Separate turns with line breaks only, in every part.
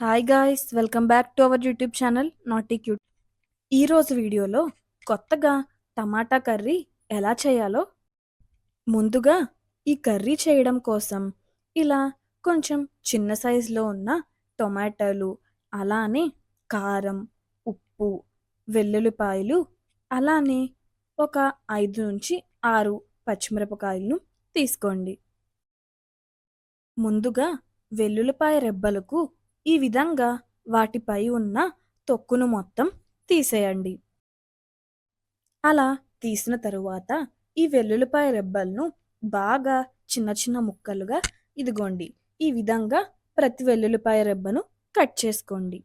Hi guys welcome back to our YouTube channel naughty cute ఈరోజు వీడియోలో కొత్తగా టమాటా curry ఎలా చేయాలో ముందుగా ఈ కర్రీ చేయడం కోసం ఇలా కొంచెం చిన్న సైజులో ఉన్న టొమాటోలు అలానే కారం ఉప్పు వెల్లుల్లిపాయలు అలానే ఒక ఐదు నుంచి ఆరు పచ్చిమిరపకాయలను తీసుకోండి. ముందుగా వెల్లుల్లిపాయ రెబ్బలకు ఈ విధంగా వాటిపై ఉన్న తొక్కును మొత్తం తీసేయండి. అలా తీసిన తరువాత ఈ వెల్లుల్లిపాయ రెబ్బలను బాగా చిన్న చిన్న ముక్కలుగా ఇదిగోండి. ఈ విధంగా ప్రతి వెల్లుల్లిపాయ రెబ్బను కట్ చేసుకోండి.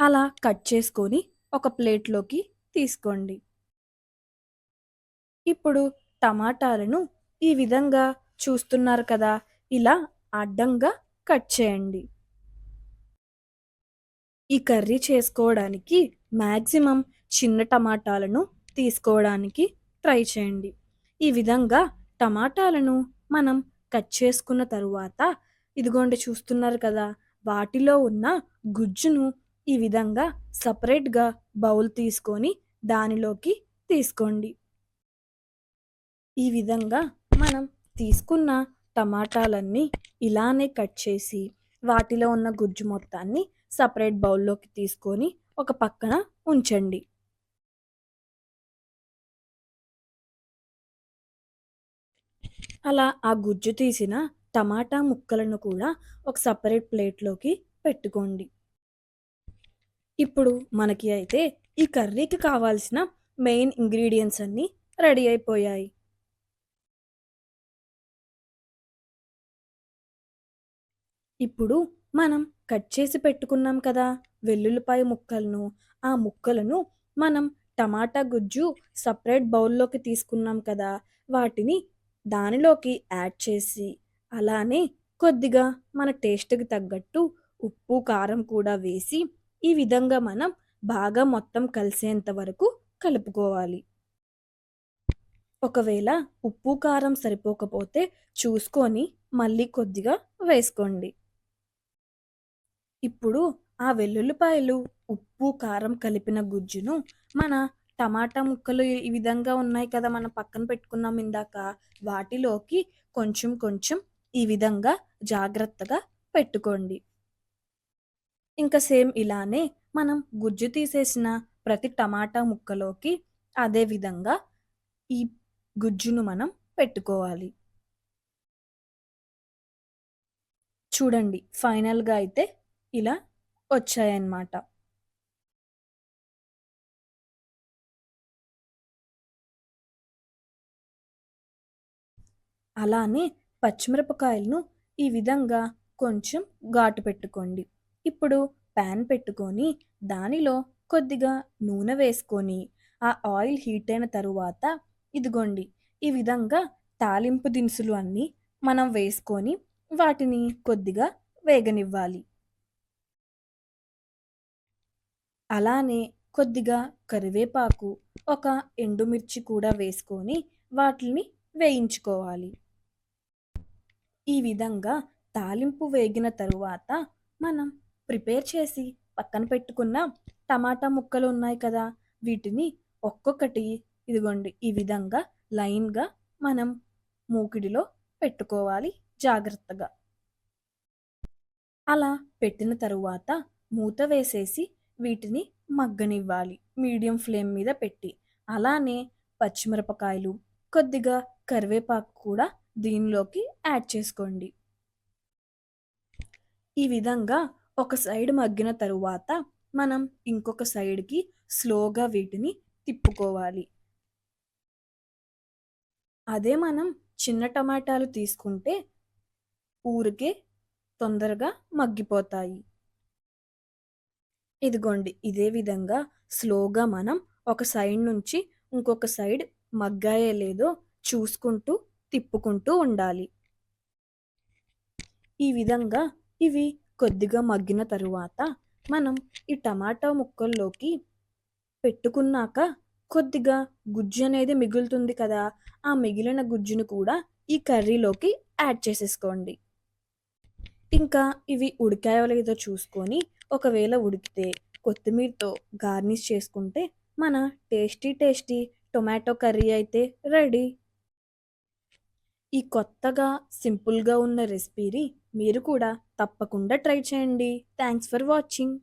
అలా కట్ చేసుకొని ఒక ప్లేట్లోకి తీసుకోండి. ఇప్పుడు టమాటాలను ఈ విధంగా చూస్తున్నారు కదా ఇలా అడ్డంగా కట్ చేయండి. ఈ కర్రీ చేసుకోవడానికి మ్యాక్సిమం చిన్న టమాటాలను తీసుకోవడానికి ట్రై చేయండి. ఈ విధంగా టమాటాలను మనం కట్ చేసుకున్న తరువాత ఇదిగోండి చూస్తున్నారు కదా వాటిలో ఉన్న గుజ్జును ఈ విధంగా సపరేట్గా బౌల్ తీసుకొని దానిలోకి తీసుకోండి. ఈ విధంగా మనం తీసుకున్న టమాటాలన్నీ ఇలానే కట్ చేసి వాటిలో ఉన్న గుజ్జు మొత్తాన్ని సపరేట్ బౌల్లోకి తీసుకొని ఒక పక్కన ఉంచండి. అలా ఆ గుజ్జు తీసిన టమాటా ముక్కలను కూడా ఒక సపరేట్ ప్లేట్లోకి పెట్టుకోండి. ఇప్పుడు మనకి అయితే ఈ కర్రీకి కావాల్సిన మెయిన్ ఇంగ్రీడియంట్స్ అన్నీ రెడీ అయిపోయాయి. ఇప్పుడు మనం కట్ చేసి పెట్టుకున్నాం కదా వెల్లుల్లిపాయ ముక్కలను. ఆ ముక్కలను మనం టమాటా గుజ్జు సపరేట్ బౌల్లోకి తీసుకున్నాం కదా వాటిని దానిలోకి యాడ్ చేసి అలానే కొద్దిగా మన టేస్ట్కి తగ్గట్టు ఉప్పు కారం కూడా వేసి ఈ విధంగా మనం బాగా మొత్తం కలిసేంత వరకు కలుపుకోవాలి. ఒకవేళ ఉప్పు కారం సరిపోకపోతే చూసుకొని మళ్ళీ కొద్దిగా వేసుకోండి. ఇప్పుడు ఆ వెల్లుల్లిపాయలు ఉప్పు కారం కలిపిన గుజ్జును మన టమాటా ముక్కలు ఈ విధంగా ఉన్నాయి కదా మనం పక్కన పెట్టుకున్నాం ఇందాక. వాటిలోకి కొంచెం కొంచెం ఈ విధంగా జాగ్రత్తగా పెట్టుకోండి. ఇంకా సేమ్ ఇలానే మనం గుజ్జు తీసేసిన ప్రతి టమాటా ముక్కలోకి అదే విధంగా ఈ గుజ్జును మనం పెట్టుకోవాలి. చూడండి ఫైనల్గా అయితే ఇలా వచ్చాయన్నమాట. అలానే పచ్చిమిరపకాయలను ఈ విధంగా కొంచెం ఘాటు పెట్టుకోండి. ఇప్పుడు ప్యాన్ పెట్టుకొని దానిలో కొద్దిగా నూనె వేసుకొని ఆ ఆయిల్ హీట్ అయిన తరువాత ఇదిగోండి ఈ విధంగా తాలింపు దినుసులు అన్నీ మనం వేసుకొని వాటిని కొద్దిగా వేగనివ్వాలి. అలానే కొద్దిగా కరివేపాకు ఒక ఎండుమిర్చి కూడా వేసుకొని వాటిని వేయించుకోవాలి. ఈ విధంగా తాలింపు వేగిన తరువాత మనం ప్రిపేర్ చేసి పక్కన పెట్టుకున్న టమాటా ముక్కలు ఉన్నాయి కదా వీటిని ఒక్కొక్కటి ఇదిగోండి ఈ విధంగా లైన్గా మనం మూకిడిలో పెట్టుకోవాలి జాగ్రత్తగా. అలా పెట్టిన తరువాత మూత వేసేసి వీటిని మగ్గనివ్వాలి. మీడియం ఫ్లేమ్ మీద పెట్టి. అలానే పచ్చిమిరపకాయలు కొద్దిగా కరివేపాకు కూడా దీనిలోకి యాడ్ చేసుకోండి. ఈ విధంగా ఒక సైడ్ మగ్గిన తరువాత మనం ఇంకొక సైడ్కి స్లోగా వీటిని తిప్పుకోవాలి. అదే మనం చిన్న టమాటాలు తీసుకుంటే ఊరికే తొందరగా మగ్గిపోతాయి. ఇదిగోండి ఇదే విధంగా స్లోగా మనం ఒక సైడ్ నుంచి ఇంకొక సైడ్ మగ్గాయే లేదో చూసుకుంటూ తిప్పుకుంటూ ఉండాలి. ఈ విధంగా ఇవి కొద్దిగా మగ్గిన తరువాత మనం ఈ టమాటా ముక్కల్లోకి పెట్టుకున్నాక కొద్దిగా గుజ్జు అనేది మిగులుతుంది కదా ఆ మిగిలిన గుజ్జును కూడా ఈ కర్రీలోకి యాడ్ చేసేసుకోండి. ఇంకా ఇవి ఉడికాయో లేదో చూసుకొని ఒకవేళ ఉడికితే కొత్తిమీరతో గార్నిష్ చేసుకుంటే మన టేస్టీ టేస్టీ టొమాటో కర్రీ అయితే రెడీ. ఈ కొత్తగా సింపుల్గా ఉన్న రెసిపీని మీరు కూడా తప్పకుండా ట్రై చేయండి. Thanks for watching.